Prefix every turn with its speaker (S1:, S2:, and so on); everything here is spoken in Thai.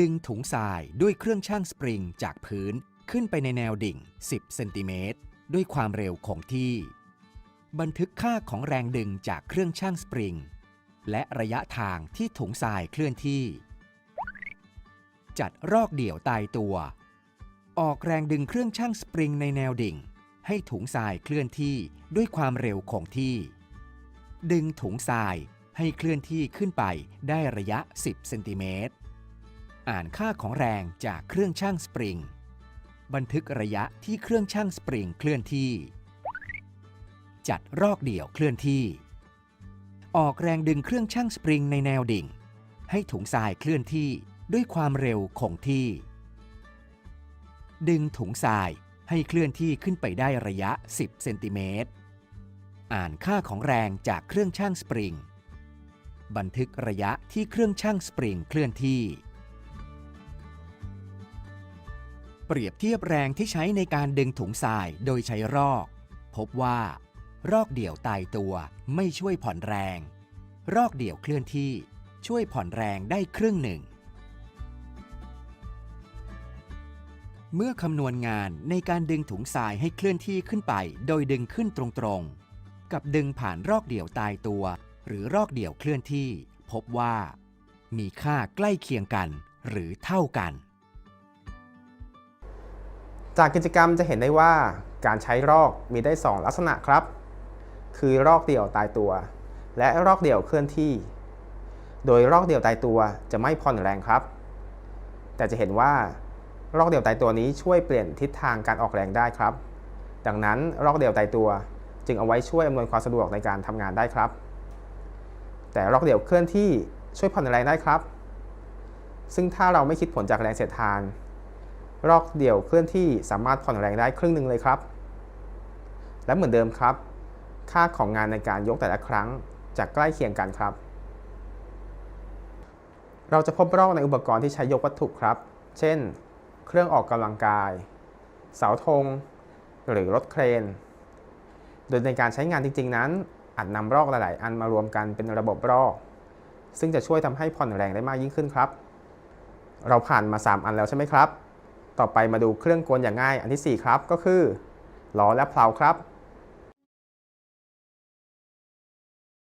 S1: ดึงถุงทรายด้วยเครื่องชั่งสปริงจากพื้นขึ้นไปในแนวดิ่ง 10 เซนติเมตรด้วยความเร็วคงที่ บันทึกค่าของแรงดึงจากเครื่องชั่งสปริง และระยะทางที่ถุงทรายเคลื่อนที่ จัดรอกเดี่ยวตายตัว ออกแรงดึงเครื่องชั่งสปริงในแนวดิ่ง ให้ถุงทรายเคลื่อนที่ด้วยความเร็วคงที่ ดึงถุงทรายให้เคลื่อนที่ขึ้นไปได้ระยะ 10 เซนติเมตร อ่านค่าของแรงจากเครื่องชั่งสปริง บันทึกระยะที่เครื่องชั่งสปริงเคลื่อนที่ จัดรอกเดี่ยวเคลื่อนที่ ออกแรงดึงเครื่องชั่งสปริงในแนวดิ่ง ให้ถุงทรายเคลื่อนที่ด้วยความเร็วคงที่ ดึงถุงทรายให้เคลื่อนที่ขึ้นไปได้ระยะ 10 เซนติเมตร อ่านค่าของแรงจากเครื่องชั่งสปริง บันทึกระยะที่เครื่องชั่งสปริงเคลื่อนที่ เปรียบเทียบแรงที่ใช้ในการดึงถุงทรายโดยใช้รอก พบว่า รอกเดี่ยวตายตัวไม่ช่วยผ่อนแรง รอกเดี่ยวเคลื่อนที่ช่วยผ่อนแรงได้ครึ่งหนึ่ง เมื่อคำนวณงานในการดึงถุงทรายให้เคลื่อนที่ขึ้นไป โดยดึงขึ้นตรงๆ กับดึงผ่านรอกเดี่ยวตายตัว หรือรอกเดี่ยวเคลื่อนที่ พบว่า มีค่าใกล้เคียงกันหรือเท่ากัน
S2: จากกิจกรรมจะเห็นได้ว่าการใช้รอกมีได้ 2 ลักษณะครับ คือรอกเดี่ยวตายตัว และรอกเดี่ยวเคลื่อนที่ โดยรอกเดี่ยวตายตัวจะไม่ผ่อนแรงครับ แต่จะเห็นว่ารอกเดี่ยวตายตัวนี้ช่วยเปลี่ยนทิศทางการออกแรงได้ครับ ดังนั้นรอกเดี่ยวตายตัวจึงเอาไว้ช่วยอำนวยความสะดวกในการทำงานได้ครับ แต่รอกเดี่ยวเคลื่อนที่ช่วยผ่อนแรงได้ครับ ซึ่งถ้าเราไม่คิดผลจากแรงเสียดทาน รอกเดี่ยวเคลื่อนที่สามารถผ่อนแรงได้ครึ่งหนึ่งเลยครับ และเหมือนเดิมครับ ค่าของงานในการยกแต่ละครั้งจะใกล้เคียงกันครับ เราจะพบรอกในอุปกรณ์ที่ใช้ยกวัตถุครับ เช่น เครื่องออกกำลังกาย เสาธง หรือรถเครน โดยในการใช้งานจริง ๆ นั้น อาจนำรอกหลาย ๆ อันมารวมกันเป็นระบบรอก ซึ่งจะช่วยทำให้ผ่อนแรงได้มากยิ่งขึ้นครับ เราผ่านมา 3 อันแล้วใช่ไหมครับ ต่อไปมาดูเครื่องกลอย่างง่ายอันที่ 4 ครับก็คือล้อและเพลาครับ